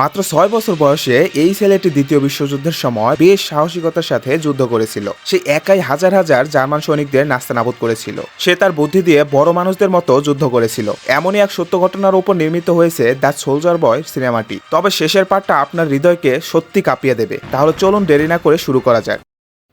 মাত্র ছয় বছর বয়সে এই ছেলেটি দ্বিতীয় বিশ্বযুদ্ধের সময় বেশ সাহসিকতার সাথে যুদ্ধ করেছিল। সে একাই হাজার হাজার জার্মান সৈনিকদের নাস্তানাবুদ করেছিল। সে তার বুদ্ধি দিয়ে বড় মানুষদের মতো যুদ্ধ করেছিল। এমনই এক সত্য ঘটনার উপর নির্মিত হয়েছে দ্য সোলজার বয় সিনেমাটি। তবে শেষের পার্টটা আপনার হৃদয়কে সত্যি কাঁপিয়ে দেবে। তাহলে চলুন দেরি না করে শুরু করা যাক।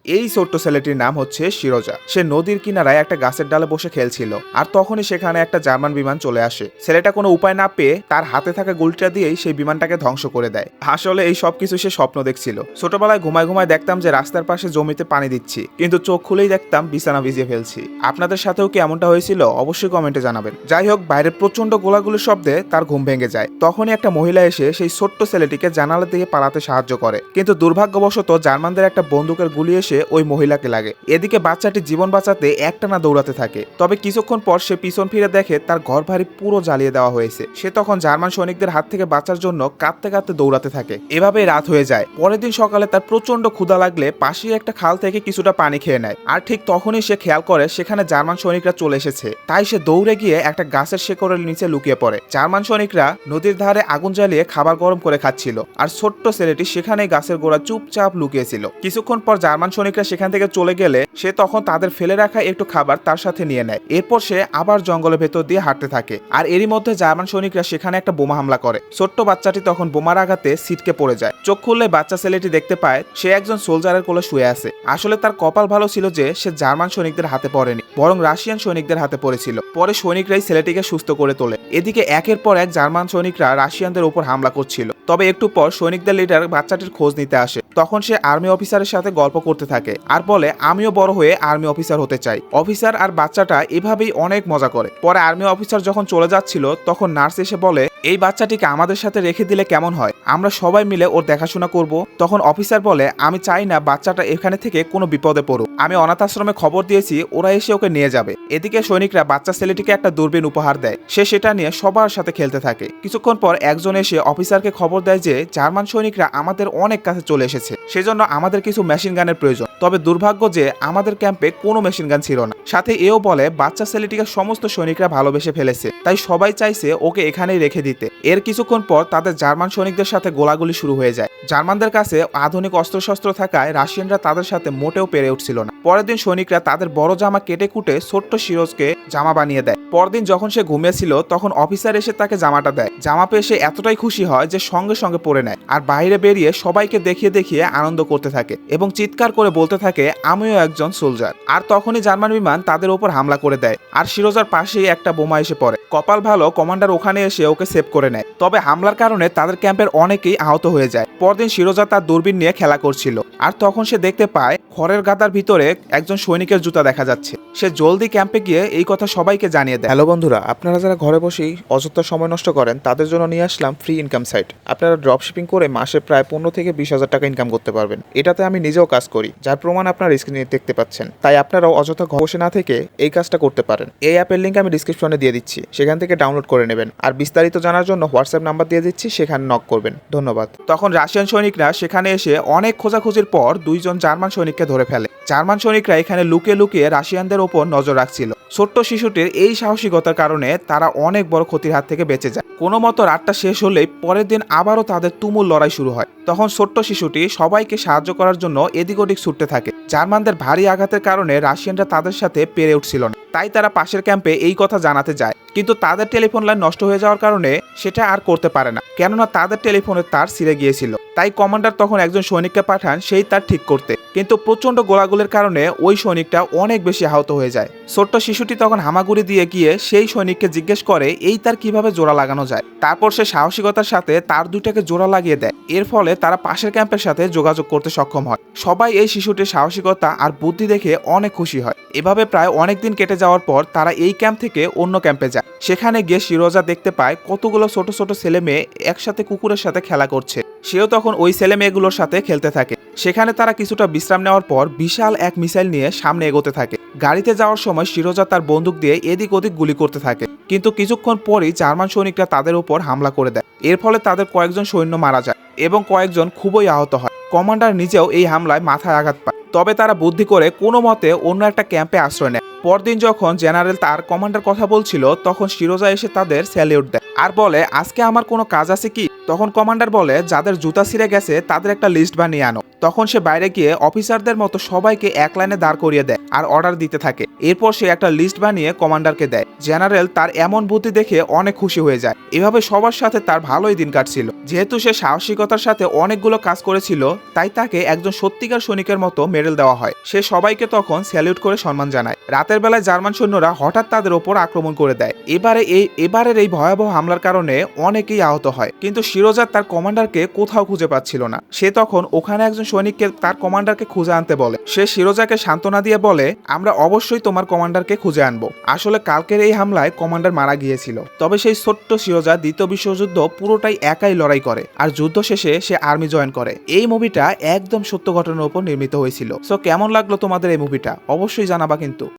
এই ছোট্ট ছেলেটির নাম হচ্ছে শিরোজা। সে নদীর কিনারায় একটা গাছের ডালে বসে খেলছিল। আর তখনই সেখানে একটা জার্মান বিমান চলে আসে। ছেলেটা কোনো উপায় না পেয়ে তার হাতে থাকা গুলটা দিয়েই সেই বিমানটাকে ধ্বংস করে দেয়। আসলে এই সব কিছু সে স্বপ্ন দেখছিল। ছোটবেলায় ঘুমায় ঘুমায় দেখতাম যে রাস্তার পাশে জমিতে পানি দিচ্ছি। কিন্তু চোখ খুলেই দেখতাম বিছানা ভিজিয়ে ফেলছি। আপনাদের সাথেও কি এমনটা হয়েছিল? অবশ্যই কমেন্টে জানাবেন। যাই হোক, বাইরের প্রচণ্ড গোলাগুলির শব্দে তার ঘুম ভেঙে যায়। তখনই একটা মহিলা এসে সেই ছোট্ট ছেলেটিকে জানালা দিয়ে পালাতে সাহায্য করে। কিন্তু দুর্ভাগ্যবশত জার্মানদের একটা বন্দুকের গুলি এসে ওই মহিলাকে লাগে। এদিকে বাচ্চাটি জীবন বাঁচাতে একটানা দৌড়াতে থাকে। তবে কিছুক্ষণ পর সে পিছন ফিরে দেখে তার ঘর ভারী পুরো জ্বালিয়ে দেওয়া হয়েছে। সে তখন জার্মান সৈনিকদের হাত থেকে বাঁচার জন্য কাঁদতে কাঁদতে দৌড়াতে থাকে। এভাবে রাত হয়ে যায়। পরের দিন সকালে তার প্রচণ্ড ক্ষুধা লাগলে পাশেই একটা খাল থেকে কিছুটা পানি খেয়ে নেয়। আর ঠিক তখনই সে খেয়াল করে সেখানে জার্মান সৈনিকরা চলে এসেছে। তাই সে দৌড়ে গিয়ে একটা গাছের শেকড়ের নিচে লুকিয়ে পড়ে। জার্মান সৈনিকরা নদীর ধারে আগুন জ্বালিয়ে খাবার গরম করে খাচ্ছিল। আর ছোট্ট ছেলেটি সেখানে গাছের গোড়া চুপচাপ লুকিয়েছিল। কিছুক্ষণ পর জার্মান সৈনিকরা সেখান থেকে চলে গেলে সে তখন তাদের ফেলে রাখা একটু খাবার তার সাথে নিয়ে নেয়। এরপর সে আবার জঙ্গলের ভেতর দিয়ে হাঁটতে থাকে। আর এরই মধ্যে জার্মান সৈনিকরা সেখানে একটা বোমা হামলা করে। ছোট্ট বাচ্চাটি তখন বোমার আঘাতে সিটকে পড়ে যায়। চোখ খুললে বাচ্চা ছেলেটি দেখতে পায়, সে একজন সোলজারের কোলে শুয়ে আছে। আসলে তার কপাল ভালো ছিল যে সে জার্মান সৈনিকদের হাতে পড়েনি, বরং রাশিয়ান সৈনিকদের হাতে পড়েছিল। পরে সৈনিকরাই ছেলেটিকে সুস্থ করে তোলে। এদিকে একের পর এক জার্মান সৈনিকরা রাশিয়ানদের উপর হামলা করছিল। তবে একটু পর সৈনিকদের লিডার বাচ্চাটির খোঁজ নিতে আসে। তখন সে আর্মি অফিসারের সাথে গল্প করতে থাকে আর বলে, আমিও বড় হয়ে আর্মি অফিসার হতে চাই। অফিসার আর বাচ্চাটা এভাবেই অনেক মজা করে। পরে আর্মি অফিসার যখন চলে যাচ্ছিল, তখন নার্স এসে বলে, এই বাচ্চাটিকে আমাদের সাথে রেখে দিলে কেমন হয়? আমরা সবাই মিলে ওর দেখাশোনা করব। তখন অফিসার বলে, আমি চাই না বাচ্চাটা এখানে থেকে কোনো বিপদে পড়ুক। আমি অনাথ আশ্রমে খবর দিয়েছি, ওরা এসে ওকে নিয়ে যাবে। এদিকে সৈনিকরা বাচ্চা ছেলেটিকে একটা দূরবীন উপহার দেয়। সে সেটা নিয়ে সবার সাথে খেলতে থাকে। কিছুক্ষণ পর একজন এসে অফিসারকে খবর দেয় যে, জার্মান সৈনিকরা আমাদের অনেক কাছে চলে এসেছে। সেজন্য আমাদের কিছু মেশিন গানের প্রয়োজন। তবে দুর্ভাগ্য যে আমাদের ক্যাম্পে কোনো মেশিন গান ছিল না। সাথে এও বলে, বাচ্চা ছেলেটিকে সমস্ত সৈনিকরা ভালোবেসে ফেলেছে, তাই সবাই চাইছে ওকে এখানেই রেখে দিতে। এর কিছুক্ষণ পর তাদের জার্মান সৈনিকদের সাথে গোলাগুলি শুরু হয়ে যায়। জার্মানদের কাছে আধুনিক অস্ত্রশস্ত্র থাকায় রাশিয়ানরা তাদের সাথে মোটেও পেরে উঠছিল না। পরের দিন সৈনিকরা তাদের বড় জামা কেটে কুটে ছোট্ট সিরোজকে জামা বানিয়ে দেয়। পরদিন যখন সে ঘুমিয়েছিল, তখন অফিসার এসে তাকে জামাটা দেয়। জামা পেয়ে সে এতটাই খুশি হয় যে সঙ্গে সঙ্গে পরে নেয়, আর বাইরে বেরিয়ে সবাইকে দেখিয়ে দেখিয়ে আনন্দ করতে থাকে এবং চিৎকার করে বলতে থাকে, আমিও একজন সোলজার। আর তখনই জার্মান বিমান তাদের উপর হামলা করে দেয় আর শিরোজার পাশেই একটা বোমা এসে পড়ে। কপাল ভালো, কমান্ডার ওখানে এসে ওকে সেভ করে নেয়। তবে হামলার কারণে তাদের ক্যাম্পের অনেকেই আহত হয়ে যায়। পরদিন শিরোজা তার দূরবীন নিয়ে খেলা করছিল। আর তখন সে দেখতে পায়, খড়ের গাদার ভিতরে একজন সৈনিকের জুতা দেখা যাচ্ছে। সে জলদি ক্যাম্পে গিয়ে এই কথা সবাইকে জানিয়ে দেয়। হ্যালো বন্ধুরা, আপনারা যারা ঘরে বসেই অযথা সময় নষ্ট করেন, তাদের জন্য নিয়ে আসলাম ফ্রি ইনকাম সাইট আপনারা ড্রপ শিপিং করে মাসে প্রায় পনেরো থেকে বিশ হাজার টাকা ইনকাম করতে পারবেন। এটাতে আমি নিজেও কাজ করি, যার প্রমাণ আপনার স্ক্রিনে দেখতে পাচ্ছেন। তাই আপনারাও অযথা বসে না থেকে এই কাজটা করতে পারেন। এই অ্যাপের লিঙ্ক আমি ডিসক্রিপশনে দিয়ে দিচ্ছি। সেখান থেকে ডাউনলোড করে নেবেন। আর বিস্তারিত জানার জন্য হোয়াটসঅ্যাপ নাম্বার দিয়ে দিচ্ছি, সেখানে নক করবেন। ধন্যবাদ। তখন রাশিয়ান সৈনিকরা সেখানে এসে অনেক খোঁজাখুঁজির পর দুইজন জার্মান সৈনিককে ধরে ফেলে। জার্মান সৈনিকরা এখানে লুকিয়ে লুকিয়ে রাশিয়ানদের ওপর নজর রাখছিল। ছোট্ট শিশুটির এই সাহসিকতার কারণে তারা অনেক বড় ক্ষতির হাত থেকে বেঁচে যায়। কোনো মতো রাতটা শেষ হলেই পরের দিন আবারও তাদের তুমুল লড়াই শুরু হয়। তখন ছোট্ট শিশুটি সবাইকে সাহায্য করার জন্য এদিক ওদিক ছুটতে থাকে। জার্মানদের ভারী আঘাতের কারণে রাশিয়ানরা তাদের সাথে পেরে উঠছিল না। তাই তারা পাশের ক্যাম্পে এই কথা জানাতে যায়। কিন্তু তাদের টেলিফোন লাইন নষ্ট হয়ে যাওয়ার কারণে সেটা আর করতে পারে না। কেননা তাদের টেলিফোনের তার ছিঁড়ে গিয়েছিল। তাই কমান্ডার তখন একজন সৈনিককে পাঠান, সেই তার ঠিক করতে। কিন্তু প্রচণ্ড গোলাগুলির কারণে ওই সৈনিকটা অনেক বেশি আহত হয়ে যায়। ছোট্ট শিশুটি তখন হামাগুড়ি দিয়ে গিয়ে সেই সৈনিককে জিজ্ঞেস করে, এই তার কীভাবে জোড়া লাগানো যায়? তারপর সে সাহসিকতার সাথে তার দুইটাকে জোড়া লাগিয়ে দেয়। এর ফলে তারা পাশের ক্যাম্পের সাথে যোগাযোগ করতে সক্ষম হয়। সবাই এই শিশুটির সাহসিকতা আর বুদ্ধি দেখে অনেক খুশি হয়। এভাবে প্রায় অনেক দিন কেটে যাওয়ার পর তারা এই ক্যাম্প থেকে অন্য ক্যাম্পে যায়। সেখানে গিয়ে শিরোজা দেখতে পায় কতগুলো ছোট ছোট ছেলে মেয়ে একসাথে কুকুরের সাথে খেলা করছে। সেও তখন ওই ছেলে মেয়েগুলোর সাথে খেলতে থাকে। সেখানে তারা কিছুটা বিশ্রাম নেওয়ার পর বিশাল এক মিসাইল নিয়ে সামনে এগোতে থাকে। গাড়িতে যাওয়ার সময় শিরোজা তার বন্দুক দিয়ে এদিক ওদিক গুলি করতে থাকে। কিন্তু কিছুক্ষণ পরেই জার্মান সৈনিকরা তাদের উপর হামলা করে দেয়। এর ফলে তাদের কয়েকজন সৈন্য মারা যায় এবং কয়েকজন খুবই আহত হয়। কমান্ডার নিজেও এই হামলায় মাথায় আঘাত পায়। তবে তারা বুদ্ধি করে কোনো মতে অন্য একটা ক্যাম্পে আশ্রয় নেয়। পরদিন যখন জেনারেল তার কমান্ডার কথা বলছিল, তখন শিরোজা এসে তাদের স্যালিউট দেয় আর বলে, আজকে আমার কোনো কাজ আছে কি? তখন কমান্ডার বলে, যাদের জুতা ছিঁড়ে গেছে, তাদের একটা লিস্ট বানিয়ে আনো। তখন সে বাইরে গিয়ে অফিসারদের মতো সবাইকে এক লাইনে দাঁড় করিয়ে দেয় আর অর্ডার দিতে থাকে। এরপর সে একটা লিস্ট বানিয়ে কমান্ডারকে দেয়। জেনারেল তার এমন বুদ্ধি দেখে অনেক খুশি হয়ে যায়। এভাবে সবার সাথে তার ভালোই দিন কাটছিল। যেহেতু সে সাহসিকতার সাথে অনেকগুলো কাজ করেছিল, তাই তাকে একজন সত্যিকার সৈনিকের মতো মেডেল দেওয়া হয়। সে সবাইকে তখন স্যালিউট করে সম্মান জানায়। রাতের বেলায় জার্মান সৈন্যরা হঠাৎ তাদের ওপর আক্রমণ করে দেয়। এবারে এই, এবারের এই ভয়াবহ হামলার কারণে অনেকেই আহত হয়। কিন্তু শিরোজা তার কমান্ডারকে কোথাও খুঁজে পাচ্ছিল না। সে তখন ওখানে একজন সৈনিককে তার কমান্ডারকে খুঁজে আনতে বলে। সে শিরোজাকে সান্ত্বনা দিয়ে বলে, আমরা অবশ্যই তোমার কমান্ডারকে খুঁজে আনব। আসলে কালকের এই হামলায় কমান্ডার মারা গিয়েছিল। তবে সেই ছোট্ট শিরোজা দ্বিতীয় বিশ্বযুদ্ধ পুরোটাই একাই লড়াই করে আর যুদ্ধ শেষে সে আর্মি জয়েন করে। এই মুভিটা একদম সত্য ঘটনার উপর নির্মিত হয়েছিল। সো কেমন লাগল তোমাদের এই মুভিটা? অবশ্যই জানাবা কিন্তু।